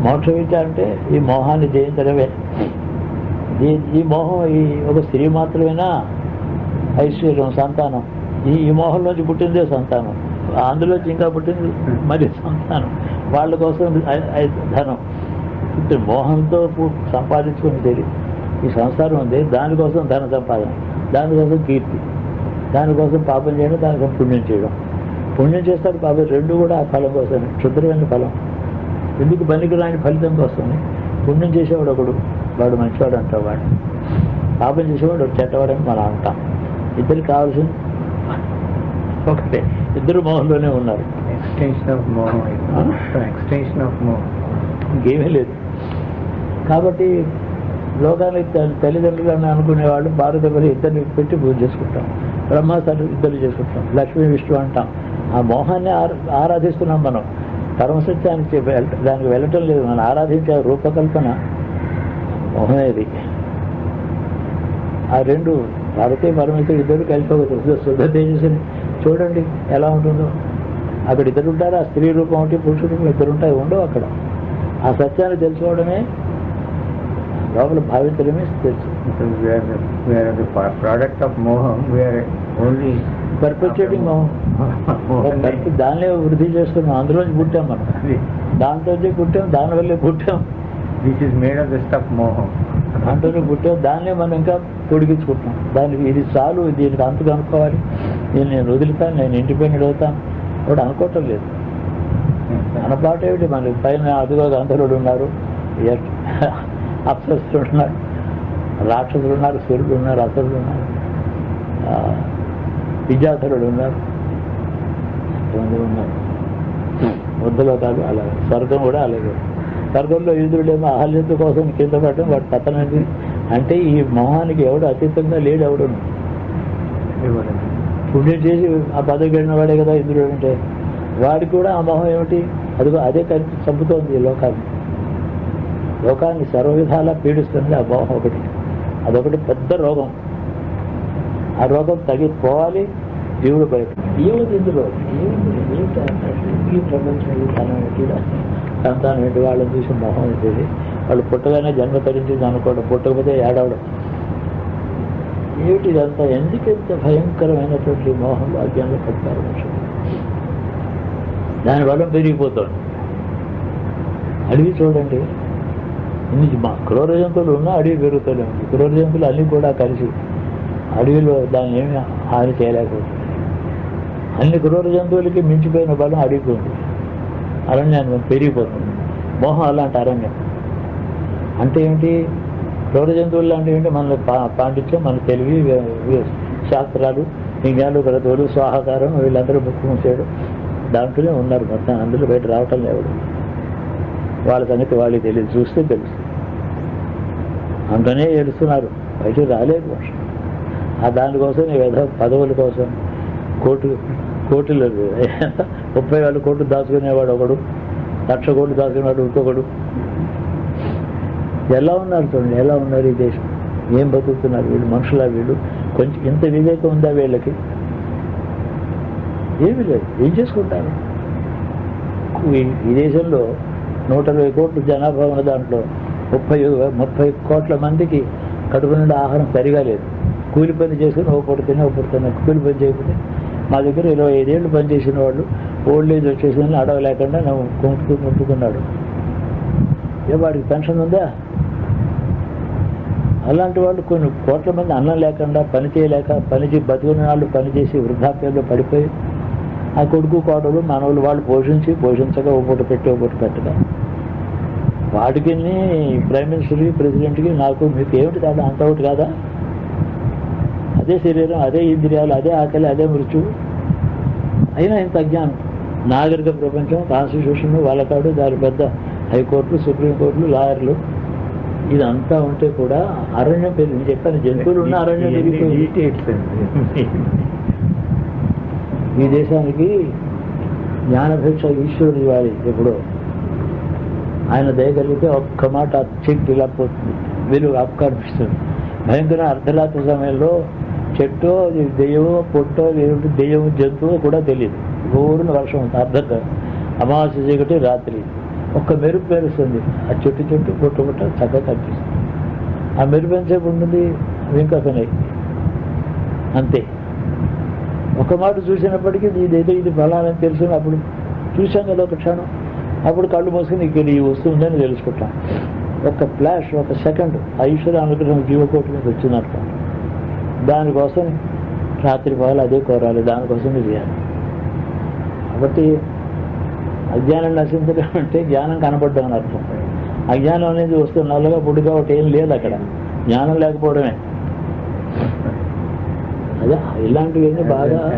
మోక్షం అంటే ఈ మోహాన్ని జయించడమే. ఈ ఈ మోహం ఈ ఒక స్త్రీ మాత్రమేనా? ఐశ్వర్యం సంతానం. ఈ ఈ మోహంలోంచి పుట్టిందే సంతానం. అందులోంచి ఇంకా పుట్టింది మరి సంతానం. వాళ్ళ కోసం ధనం. ఇప్పుడు మోహంతో సంపాదించుకుని తెలియదు ఈ సంసారం ఉంది. దానికోసం ధన సంపాదన దానికోసం కీర్తి దానికోసం పాపం చేయడం దానికోసం పుణ్యం చేయడం. పుణ్యం చేస్తారు పాపం రెండు కూడా ఆ ఫలం కోసమే. క్షుద్రమైన ఫలం. ఎందుకు పనికి రాని ఫలితం కోసమే పుణ్యం చేసేవాడు ఒకడు వాడు మంచివాడు అంటాం వాడు. పాపం చేసేవాడు ఒకడు చెడ్డవాడని మనం అంటాం. ఇద్దరికి కావాల్సింది ఒకటే. ఇద్దరు మోహంలోనే ఉన్నారు. ఎక్స్టెన్షన్ ఆఫ్ మోహం ఎక్స్టెన్షన్ ఆఫ్ మోహం ఇంకేమీ లేదు. కాబట్టి లోకానికి తల్లి- తల్లిదండ్రులు అని అనుకునేవాళ్ళు భారత బలి ఇద్దరిని పెట్టి పూజ చేసుకుంటాం. బ్రహ్మ సరు ఇద్దరు చేసుకుంటాం. లక్ష్మీ విష్ణు అంటాం. ఆ మోహాన్ని ఆరా- ఆరాధిస్తున్నాం మనం. పరమసత్యానికి దానికి వెళ్ళటం లేదు. మనం ఆరాధించే రూపకల్పన మొహమేది. ఆ రెండు భారతీ పరమేశ్వరుడు ఇద్దరు కలిసి ఒక శుద్ధ తేజస్సుని చూడండి ఎలా ఉంటుందో. అక్కడ ఇద్దరు ఉంటారు? ఆ స్త్రీ రూపం ఒకటి పురుష రూపం ఇద్దరు ఉంటాయి ఉండవు అక్కడ. ఆ సత్యాన్ని తెలుసుకోవడమే లోపల భావించడమే తెలుసు. ప్రోడక్ట్ ఆఫ్ మోహం వేరే ఓన్లీ మోహం పర్ప- దాన్నే వృద్ధి చేస్తున్నాం. అందులోంచి పుట్టాం మనం. దాంట్లోంచి పుట్టాం దానివల్లే పుట్టాం. This is made of the stuff moham. దాంట్లోనే పుట్టాం. దాన్నే మనం ఇంకా పొడిగించుకుంటాం దానికి ఇది చాలు దీనికి అంతు కనుక్కోవాలి. నేను నేను వదులుతాను నేను ఇండిపెండెంట్ అవుతాను. కూడా అనుకోవటం లేదు. మన పాట ఏమిటి? మన పైన అదిగో గంధర్వుడు ఉన్నారు. అప్సరసులు ఉన్నారు. రాక్షసులు ఉన్నారు సూర్యుడు ఉన్నారు అసురులు ఉన్నారు. విద్యాధరుడు ఉన్నారు. ఉన్నారు. వృద్ధలోకాలు అలాగే స్వర్గం కూడా అలాగే. స్వర్గంలో ఇంద్రుడేమో అహల్యత కోసం కింద పడటం వాడు పతనండి అంటే ఈ మొహానికి ఎవడు అతీతంగా లేడు ఎవడు? పుణ్యం చేసి ఆ పదవి గడిన వాడే కదా ఇంద్రుడు అంటే. వాడికి కూడా ఆ మొహం ఏమిటి? అదిగో అదే కలిసి చంపుతోంది ఈ లోకాన్ని. లోకాన్ని సర్వవిధాలా పీడిస్తుంది ఆ మొహం ఒకటి. అదొకటి పెద్ద రోగం. ఆ రోగం తగ్గిపోవాలి దేవుడు బయట ఏముంది ఇందులో ఈ సంతానం ఏంటి? వాళ్ళని చూసి మొహం ఏంటిది వాళ్ళు పుట్టగానే జన్మ తరించింది అనుకోవడం పుట్టకపోతే ఏడవడం. ఏమిటి ఇదంతా? ఎందుకు భయంకరమైనటువంటి మోహం భాగ్యాన్ని పడతారు మనుషులు? దాని వల్ల పెరిగిపోతాడు అడవి చూడండి. ఇన్ని మా క్రూర జంతువులు ఉన్నా అడవి పెరుగుతూనే ఉంది. క్రూర జంతువులు అన్నీ కూడా కలిసి అడవిలో దాన్ని ఏమి హాని చేయలేకపోతుంది. అన్ని క్రూర జంతువులకి మించిపోయిన బలం అడిగిపోతుంది అరణ్యాన్ని పెరిగిపోతుంది. మోహం అలాంటి అరణ్యం. అంటే ఏంటి క్రూర జంతువులు లాంటివి ఏంటి మన పా- పాండిత్యం మన తెలివి శాస్త్రాలు విజ్ఞానులు క్రతువులు స్వాహకారం? వీళ్ళందరూ ముక్కు చేయడం దాంట్లోనే ఉన్నారు. మొత్తం అందులో బయట రావటం లేవడు వాళ్ళ సంగతి వాళ్ళకి తెలియదు. చూస్తే తెలుసు. అంతనే ఏడుస్తున్నారు. బయట రాలేదు వర్షం. ఆ దానికోసం ఏదో పదవుల కోసం కోటు కోట్లు ముప్పై వేల కోట్లు దాచుకునేవాడు ఒకడు లక్ష కోట్లు దాచుకునేవాడు ఇంకొకడు. ఎలా ఉన్నారు చూడండి ఎలా ఉన్నారు ఈ దేశం? ఏం బతుకుతున్నారు వీళ్ళు మనుషులా వీళ్ళు? కొంచెం ఇంత వివేకం ఉందా వీళ్ళకి? ఏమీ లేదు ఏం చేసుకుంటారు? ఈ- ఈ దేశంలో నూట ఇరవై కోట్ల జనాభా ఉన్న దాంట్లో ముప్పై ముప్పై కోట్ల మందికి కడుపు నుండి ఆహారం సరిగా లేదు. కూలి పని చేసుకుని ఒక పూట ఒక కూలి పని చేయకపోతే మా దగ్గర ఇరవై ఐదేళ్ళు పని చేసిన వాళ్ళు ఓల్డ్ ఏజ్ వచ్చేసిన అడవ లేకుండా నువ్వు కుంటుకు కుంటుకున్నాడు ఏ వాడికి పెన్షన్ ఉందా? అలాంటి వాళ్ళు కొన్ని కోట్ల మంది అన్నం లేకుండా పని చేయలేక పని చే బతుకున్న వాళ్ళు పనిచేసి వృద్ధాప్యంలో పడిపోయి ఆ కొడుకు కోడలు మనవులు వాళ్ళు పోషించి పోషించక ఒకటి పెట్టి ఒకటి పూట పెట్టగా. వాటికి ప్రైమ్ మినిస్టర్కి ప్రెసిడెంట్కి నాకు మీకు ఏమిటి కాదా అంత ఒకటి కాదా? అదే శరీరం అదే ఇంద్రియాలు అదే ఆకలి అదే మృత్యు అయినా ఇంత అజ్ఞానం నాగరిక ప్రపంచం కాన్స్టిట్యూషన్ వాళ్ళకాడు దాని పెద్ద హైకోర్టులు సుప్రీంకోర్టులు లాయర్లు. ఇదంతా ఉంటే కూడా అరణ్యం పెరిగి నేను చెప్పాను జంతువులు ఉన్న అరణ్యం. ఈ దేశానికి జ్ఞానభిక్ష ఈశ్వరుడు ఇవ్వాలి ఎప్పుడో. ఆయన దయగలిగితే ఒక్క మాట చెక్ ఇలా పోతుంది. వీళ్ళు అప్కనిపిస్తుంది భయంకర అర్ధరాత్రి సమయంలో చెట్టో ఇది దెయ్యమో పొట్టో ఏమిటి దెయ్యము జంతువు కూడా తెలియదు గోరున వర్షం ఉంది అర్ధ అమావాస్య చీకటి రాత్రి. ఒక్క మెరుపు మెరుస్తుంది ఆ చెట్టు చెట్టు పొట్ట పొట్ట చక్కగా కనిపిస్తుంది. ఆ మెరుపు ఎంతసేపు ఉంటుంది? వింకసనై అంతే. ఒక మాట చూసినప్పటికీ ఇదేదో ఇది ఫలాలని తెలుసు అప్పుడు చూసాం కదా ఒక క్షణం. అప్పుడు కళ్ళు మూసుకుని ఇక్కడ ఈ వస్తువు ఉందని తెలుసుకుంటాం. ఒక ఫ్లాష్ ఒక సెకండ్ ఆ ఈశ్వర అనుగ్రహం జీవకోటి మీద వచ్చిందనుకోండి. దానికోసం రాత్రి పగలు అదే కోరాలి దానికోసం చేయాలి. కాబట్టి అజ్ఞానం నశించడం అంటే జ్ఞానం కనబడ్డం అని అర్థం. అజ్ఞానం అనేది వస్తువు నల్లగా పొడిగా ఒకటి ఏం లేదు అక్కడ. జ్ఞానం లేకపోవడమే. అదే ఇలాంటివన్నీ బాగా.